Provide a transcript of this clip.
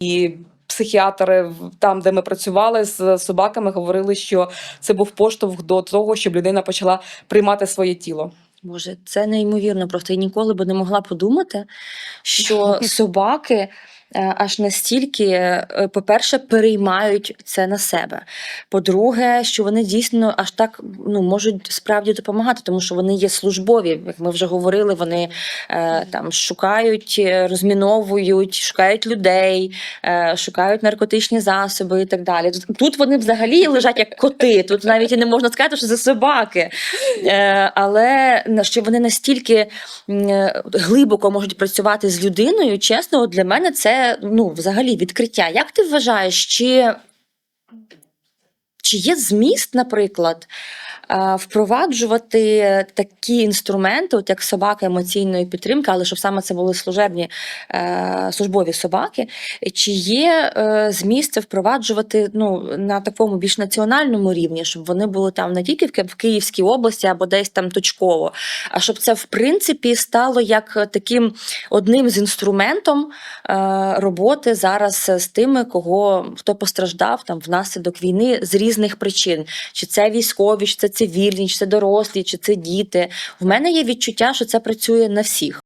І психіатри там, де ми працювали з собаками, говорили, що це був поштовх до того, щоб людина почала приймати своє тіло. Боже, це неймовірно. Просто я ніколи би не могла подумати, що собаки. Е, Аж настільки, е, по-перше, переймають це на себе. По-друге, що вони дійсно аж так ну, можуть справді допомагати, тому що вони є службові. Як ми вже говорили, вони е, там шукають, розміновують, шукають людей, шукають наркотичні засоби і так далі. Тут- вони взагалі лежать як коти. Тут навіть і не можна сказати, що це собаки. Але що вони настільки глибоко можуть працювати з людиною, чесно, для мене це ну, взагалі відкриття. Як ти вважаєш, чи, чи є зміст, наприклад, впроваджувати такі інструменти, от як собака емоційної підтримки, але щоб саме це були служебні е, службові собаки, чи є е, зміст впроваджувати ну, на такому більш національному рівні, щоб вони були там не тільки в Київській області або десь там точково, а щоб це в принципі стало як таким одним з інструментом е, роботи зараз з тими, кого хто постраждав там внаслідок війни з різних причин. Чи це військові, чи це цивільні, чи це дорослі, чи це діти. В мене є відчуття, що це працює на всіх.